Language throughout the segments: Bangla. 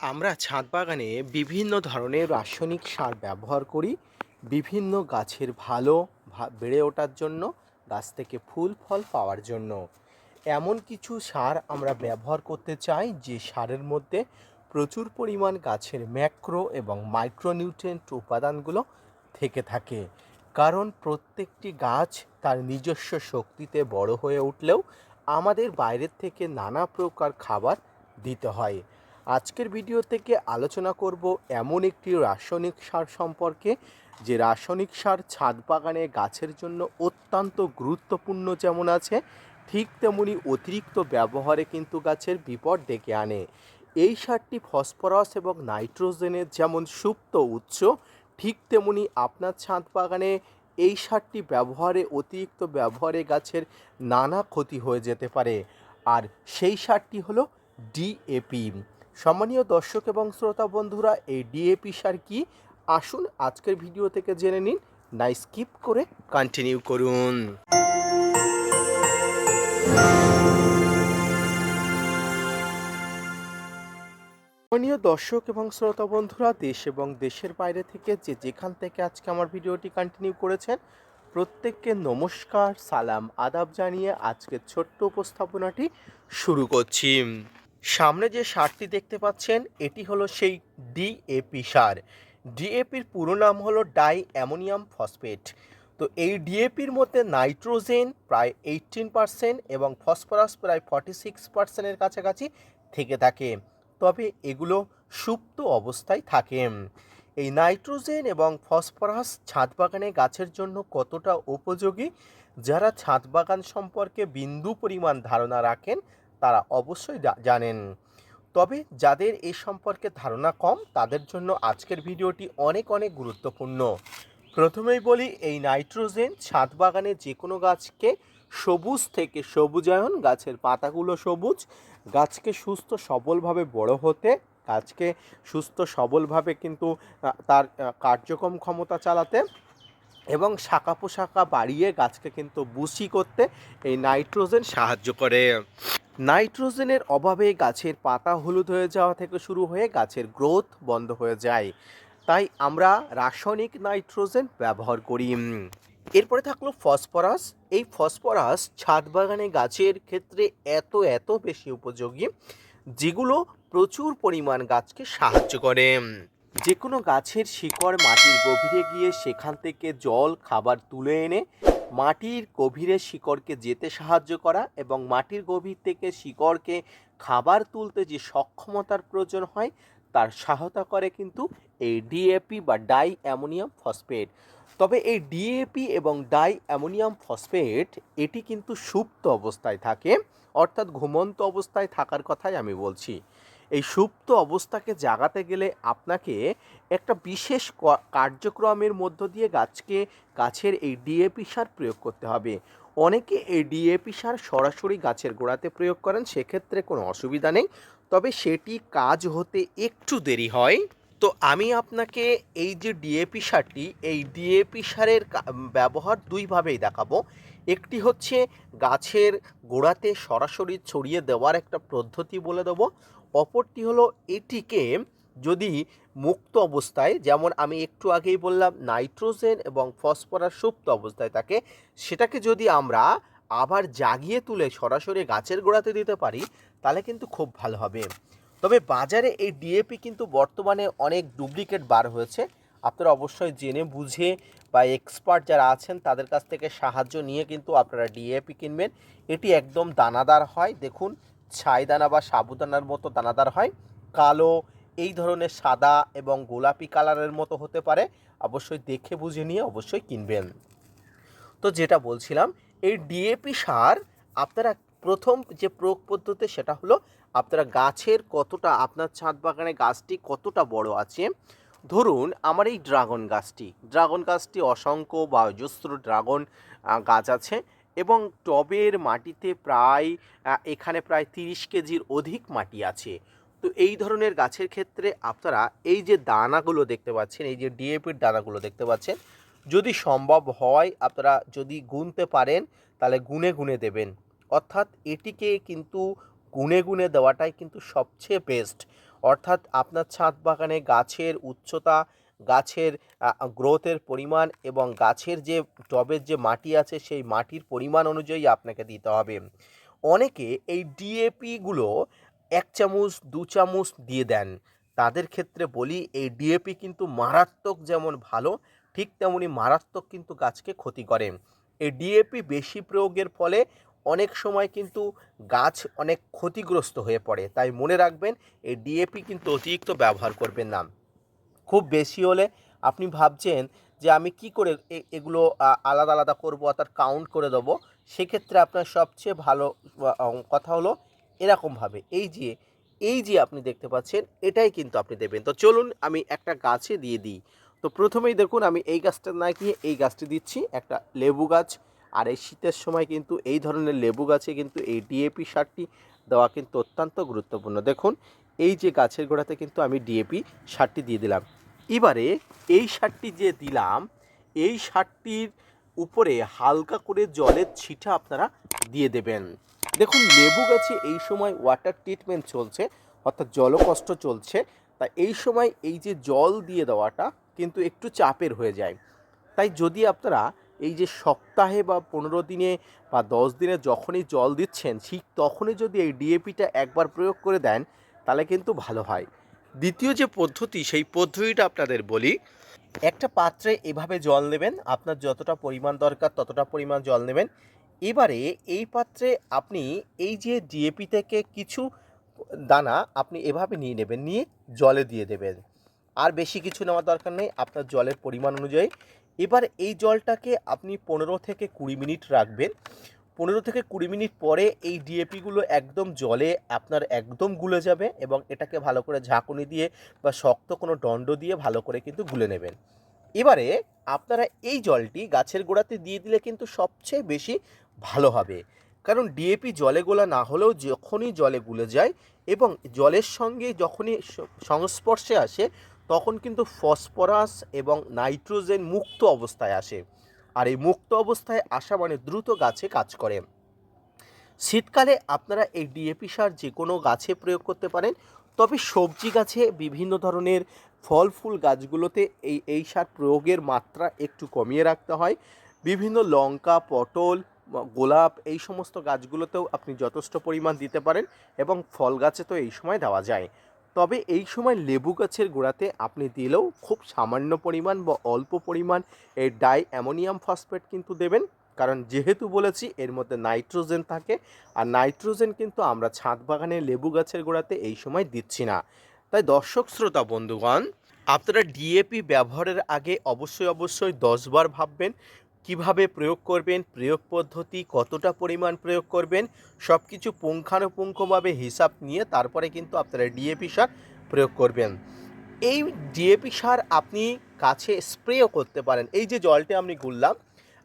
আমরা ছাদ বাগানে বিভিন্ন ধরনের রাসায়নিক সার ব্যবহার করি, বিভিন্ন গাছের ভালো বেড়ে ওঠার জন্য, গাছ থেকে ফুল, ফল পাওয়ার জন্য। এমন কিছু সার আমরা ব্যবহার করতে চাই, যে সারের মধ্যে প্রচুর পরিমাণ গাছের ম্যাক্রো এবং মাইক্রোনিউট্রিয়েন্ট উপাদানগুলো থেকে থাকে। কারণ প্রত্যেকটি গাছ তার নিজস্ব শক্তিতে বড় হয়ে উঠলেও আমাদের বাইরের থেকে নানা প্রকার খাবার দিতে হয়। আজকের ভিডিও থেকে আলোচনা করব এমন একটি রাসায়নিক সার সম্পর্কে। যে রাসায়নিক সার ছাদ বাগানে গাছের জন্য অত্যন্ত গুরুত্বপূর্ণ যেমন আছে, ঠিক তেমনি অতিরিক্ত ব্যবহারে কিন্তু গাছের বিপদ ডেকে আনে। এই সারটি ফসফরাস এবং নাইট্রোজেনের যেমন সুপ্ত উৎস, ঠিক তেমনি আপনার ছাদ বাগানে এই সারটি ব্যবহারে, অতিরিক্ত ব্যবহারে গাছের নানা ক্ষতি হয়ে যেতে পারে। আর সেই সারটি হলো ডিএপি সম্মানীয় দর্শক এবং শ্রোতা বন্ধুরা, এই ডিএপি সার কি? আসুন আজকের ভিডিও থেকে জেনে নিন। না, স্কিপ করে কন্টিনিউ করুন। সম্মানীয় দর্শক এবং শ্রোতা বন্ধুরা, দেশ এবং দেশের বাইরে থেকে যে যেখান থেকে আজকে আমার ভিডিওটি কন্টিনিউ করেছেন, প্রত্যেককে নমস্কার, সালাম, আদাব জানিয়ে আজকের ছোট্ট উপস্থাপনাটি শুরু করছি। সামনে যে সারটি দেখতে পাচ্ছেন, এটি হলো সেই ডিএপি সার। ডিএপির পুরো নাম হলো ডাই অ্যামোনিয়াম ফসফেট। তো এই ডিএপির মধ্যে নাইট্রোজেন প্রায় এইটিন পার্সেন্ট এবং ফসফরাস প্রায় ফর্টি সিক্স পার্সেন্টের কাছাকাছি থেকে থাকে। তবে এগুলো সুপ্ত অবস্থায় থাকে। এই নাইট্রোজেন এবং ফসফরাস ছাদ বাগানে গাছের জন্য কতটা উপযোগী? যারা ছাদ বাগান সম্পর্কে বিন্দু পরিমাণ ধারণা রাখেন তারা অবশ্যই জানেন। তবে যাদের এই সম্পর্কে ধারণা কম, তাদের জন্য আজকের ভিডিওটি অনেক অনেক গুরুত্বপূর্ণ। প্রথমেই বলি, এই নাইট্রোজেন ছাদ বাগানে যে কোনো গাছকে সবুজ থেকে সবুজায়ন, গাছের পাতাগুলো সবুজ, গাছকে সুস্থ সবলভাবে বড় হতে, গাছকে সুস্থ সবলভাবে কিন্তু তার কার্যক্রম ক্ষমতা চালাতে এবং শাখা পোশাখা বাড়িয়ে গাছকে কিন্তু বুসি করতে এই নাইট্রোজেন সাহায্য করে। নাইট্রোজেনের অভাবে গাছের পাতা হলুদ হয়ে যাওয়া থেকে শুরু হয়ে গাছের গ্রোথ বন্ধ হয়ে যায়। তাই আমরা রাসায়নিক নাইট্রোজেন ব্যবহার করি। এরপরে থাকল ফসফরাস। এই ফসফরাস ছাদ বাগানে গাছের ক্ষেত্রে এত এত বেশি উপযোগী, যেগুলো প্রচুর পরিমাণ গাছকে সাহায্য করে। যে কোনো গাছের শিকড় মাটির গভীরে গিয়ে সেখান থেকে জল, খাবার তুলে এনে মাটির গভীরে শিকড়কে যেতে সাহায্য করা এবং মাটির গভীর থেকে শিকড়কে খাবার তুলতে যে সক্ষমতার প্রয়োজন হয়, তার সহায়তা করে কিন্তু এই ডিএপি বা ডাই অ্যামোনিয়াম ফসফেট। তবে এই ডিএপি এবং ডাই অ্যামোনিয়াম ফসফেট, এটি কিন্তু সুপ্ত অবস্থায় থাকে, অর্থাৎ ঘুমন্ত অবস্থায় থাকার কথাই আমি বলছি। এই সুপ্ত অবস্থাকে জাগাতে গেলে আপনাকে একটা বিশেষ কার্যক্রমের মধ্য দিয়ে গাছকে, গাছের এই ডিএপি সার প্রয়োগ করতে হবে। অনেকে এই ডিএপি সার সরাসরি গাছের গোড়াতে প্রয়োগ করেন, সেক্ষেত্রে কোনো অসুবিধা নেই। তবে সেটি কাজ হতে একটু দেরি হয়। তো আমি আপনাকে এই যে ডিএপি সারটি, এই ডিএপি সারের ব্যবহার দুইভাবেই দেখাবো। একটি হচ্ছে গাছের গোড়াতে সরাসরি ছড়িয়ে দেওয়ার একটা পদ্ধতি বলে দেবো অপরটি হলো এটিকে যদি মুক্ত অবস্থায়, যেমন আমি একটু আগেই বললাম, নাইট্রোজেন এবং ফসফরাস সুপ্ত অবস্থায় থাকে, সেটাকে যদি আমরা আবার জাগিয়ে তুলে সরাসরি গাছের গোড়াতে দিতে পারি, তাহলে কিন্তু খুব ভালো হবে। তবে বাজারে এই ডিএপি কিন্তু বর্তমানে অনেক ডুপ্লিকেট বার হয়েছে। আপনারা অবশ্যই জেনে বুঝে বা এক্সপার্ট যারা আছেন, তাদের কাছ থেকে সাহায্য নিয়ে কিন্তু আপনারা ডিএপি কিনবেন। এটি একদম দানাদার হয়। দেখুন ছাই দানা বা সাবুদানার মতো দানাদার হয়। কালো, এই ধরনের সাদা এবং গোলাপি কালারের মতো হতে পারে। অবশ্যই দেখে বুঝে নিয়ে অবশ্যই কিনবেন। তো যেটা বলছিলাম, এই ডিএপি সার আপনারা প্রথম যে প্রয়োগ পদ্ধতি সেটা হলো আপনারা গাছের কতটা, আপনার ছাদ বাগানে গাছটি কতটা বড় আছে। ধরুন, আমার এই ড্রাগন গাছটি ড্রাগন গাছটি অসংখ্য বা অজস্র ড্রাগন গাছ আছে। এবং টবের মাটিতে প্রায় এখানে প্রায় তিরিশ কেজির অধিক মাটি আছে। তো এই ধরনের গাছের ক্ষেত্রে আপনারা এই যে দানাগুলো দেখতে পাচ্ছেন, এই যে ডিএপির দানাগুলো দেখতে পাচ্ছেন, যদি সম্ভব হয় আপনারা যদি গুনতে পারেন, তাহলে গুনে গুনে দেবেন। অর্থাৎ এটিকে কিন্তু গুনে গুনে দেওয়াটাই কিন্তু সবচেয়ে বেস্ট অর্থাৎ আপনার ছাদ বাগানে গাছের উচ্চতা গাছের গ্রোথের পরিমাণ এবং গাছের যে টবের যে মাটি আছে, সেই মাটির পরিমাণ অনুযায়ী আপনাকে দিতে হবে। অনেকে এই ডিএপিগুলো এক চামচ, দু চামচ দিয়ে দেন। তাদের ক্ষেত্রে বলি, এই ডিএপি কিন্তু মারাত্মক যেমন ভালো, ঠিক তেমনি মারাত্মক কিন্তু গাছকে ক্ষতি করে। এই ডিএপি বেশি প্রয়োগের ফলে অনেক সময় কিন্তু গাছ অনেক ক্ষতিগ্রস্ত হয়ে পড়ে। তাই মনে রাখবেন, এই ডিএপি কিন্তু অতিরিক্ত ব্যবহার করবেন না। খুব বেশি হলে আপনি ভাবছেন যে আমি কি করে এগুলো আলাদা আলাদা করব, অর্থাৎ কাউন্ট করে দেবো, সেক্ষেত্রে আপনার সবচেয়ে ভালো কথা হলো এরকমভাবে এই যে এই যে আপনি দেখতে পাচ্ছেন, এটাই কিন্তু আপনি দেবেন। তো চলুন আমি একটা গাছে দিয়ে দিই। তো প্রথমেই দেখুন, আমি এই গাছটা না গিয়ে এই গাছটি দিচ্ছি, একটা লেবু গাছ। আর এই শীতের সময় কিন্তু এই ধরনের লেবু গাছে কিন্তু এই ডিএপি সারটি দেওয়া কিন্তু অত্যন্ত গুরুত্বপূর্ণ। দেখুন, এই যে গাছের গোড়াতে কিন্তু আমি ডিএপি সারটি দিয়ে দিলাম। এবারে এই সারটি যে দিলাম, এই সারটির উপরে হালকা করে জলের ছিটা আপনারা দিয়ে দেবেন। দেখুন, লেবু গাছে এই সময় ওয়াটার ট্রিটমেন্ট চলছে, অর্থাৎ জলকষ্ট চলছে। তা এই সময় এই যে জল দিয়ে দেওয়াটা কিন্তু একটু চাপের হয়ে যায়। তাই যদি আপনারা এই যে সপ্তাহে বা পনেরো দিনে বা দশ দিনে যখনই জল দিচ্ছেন, ঠিক তখনই যদি এই ডিএপিটা একবার প্রয়োগ করে দেন, তাহলে কিন্তু ভালো হয়। দ্বিতীয় যে পদ্ধতি, সেই পদ্ধতিটা আপনাদের বলি। একটা পাত্রে এভাবে জল নেবেন, আপনার যতটা পরিমাণ দরকার ততটা পরিমাণ জল নেবেন। এবারে এই পাত্রে আপনি এই যে ডিএপি থেকে কিছু দানা আপনি এভাবে নিয়ে নেবেন, নিয়ে জলে দিয়ে দেবেন। আর বেশি কিছু নেওয়ার দরকার নেই, আপনার জলের পরিমাণ অনুযায়ী। এবার এই জলটাকে আপনি পনেরো থেকে কুড়ি মিনিট রাখবেন। পনেরো থেকে কুড়ি মিনিট পরে এই ডিএপিগুলো একদম জলে আপনার একদম গুলে যাবে এবং এটাকে ভালো করে ঝাঁকুনি দিয়ে বা শক্ত কোনো দণ্ড দিয়ে ভালো করে কিন্তু গুলে নেবেন। এবারে আপনারা এই জলটি গাছের গোড়াতে দিয়ে দিলে কিন্তু সবচেয়ে বেশি ভালো হবে। কারণ ডিএপি জলে গোলা না হলেও যখনই জলে গুলে যায় এবং জলের সঙ্গে যখনই সংস্পর্শে আসে তখন কিন্তু ফসফরাস এবং নাইট্রোজেন মুক্ত অবস্থায় আসে। আর এই মুক্ত অবস্থায় আসা মানে দ্রুত গাছে কাজ করে। শীতকালে আপনারা এই ডিএপি সার যে কোনো গাছে প্রয়োগ করতে পারেন, তবে সবজি গাছে বিভিন্ন ধরনের ফল ফুল গাছগুলোতে এই এই সার প্রয়োগের মাত্রা একটু কমিয়ে রাখতে হয়। বিভিন্ন লঙ্কা, পটল, গোলাপ এই সমস্ত গাছগুলোতেও আপনি যথেষ্ট পরিমাণ দিতে পারেন এবং ফল গাছে তো এই সময় দেওয়া যায়। তবে এই সময় লেবু গাছের গোড়াতে আপনি দিলেও খুব সামান্য পরিমাণ বা অল্প পরিমাণ এই ডাই অ্যামোনিয়াম ফসফেট কিন্তু দেবেন। কারণ যেহেতু বলেছি, এর মধ্যে নাইট্রোজেন থাকে। আর নাইট্রোজেন কিন্তু আমরা ছাদ বাগানে লেবু গাছের গোড়াতে এই সময় দিচ্ছি না। তাই দর্শক, শ্রোতা, বন্ধুগণ, আপনারা ডিএপি ব্যবহারের আগে অবশ্যই অবশ্যই দশবার ভাববেন কীভাবে প্রয়োগ করবেন, প্রয়োগ পদ্ধতি কতটা পরিমাণ প্রয়োগ করবেন সব কিছু পুঙ্খানুপুঙ্খভাবে হিসাব নিয়ে তারপরে কিন্তু আপনারা ডিএপি সার প্রয়োগ করবেন। এই ডিএপি সার আপনি কাছে স্প্রেও করতে পারেন। এই যে জলটি আপনি গুললাম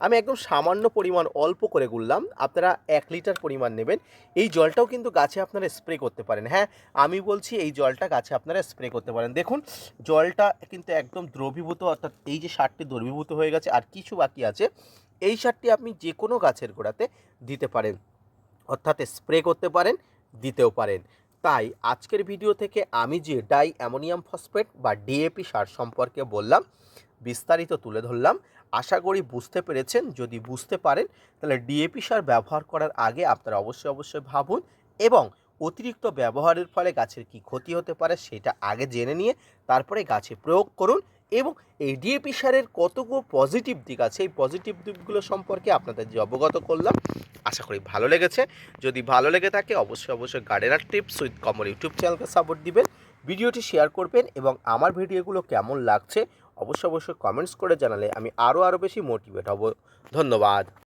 আমি একদম সামান্য পরিমাণ অল্প করে গুললাম আপনারা এক লিটার পরিমাণ নেবেন। এই জলটাও কিন্তু গাছে আপনারা স্প্রে করতে পারেন। হ্যাঁ আমি বলছি এই জলটা গাছে আপনারা স্প্রে করতে পারেন। দেখুন, জলটা কিন্তু একদম দ্রবীভূত, অর্থাৎ এই যে সারটি দ্রবীভূত হয়ে গেছে আর কিছু বাকি আছে, এই সারটি আপনি যে কোনো গাছের গোড়াতে দিতে পারেন। অর্থাৎ স্প্রে করতে পারেন, দিতেও পারেন। তাই আজকের ভিডিও থেকে আমি যে ডাই অ্যামোনিয়াম ফসফেট বা ডিএপি সার সম্পর্কে বললাম, বিস্তারিত তুলে ধরলাম। আশা করি বুঝতে পেরেছেন। যদি বুঝতে পারেন, তাহলে ডিএপি সার ব্যবহার করার আগে আপনারা অবশ্যই অবশ্যই ভাবুন এবং অতিরিক্ত ব্যবহারের ফলে গাছের কি ক্ষতি হতে পারে সেটা আগে জেনে নিয়ে তারপরে গাছে প্রয়োগ করুন এবং এই ডিএপি সারের কতগুলো পজিটিভ দিক আছে, এই পজিটিভ দিকগুলো সম্পর্কে আপনাদের যে অবগত করলাম, আশা করি ভালো লেগেছে। যদি ভালো লেগে থাকে, অবশ্যই অবশ্যই gardener tips with common YouTube চ্যানেলকে সাপোর্ট দিবেন, ভিডিওটি শেয়ার করবেন এবং আমার ভিডিওগুলো কেমন লাগছে অবশ্যই অবশ্যই কমেন্টস করে জানালে আমি আরও আরও বেশি মোটিভেট হব। ধন্যবাদ।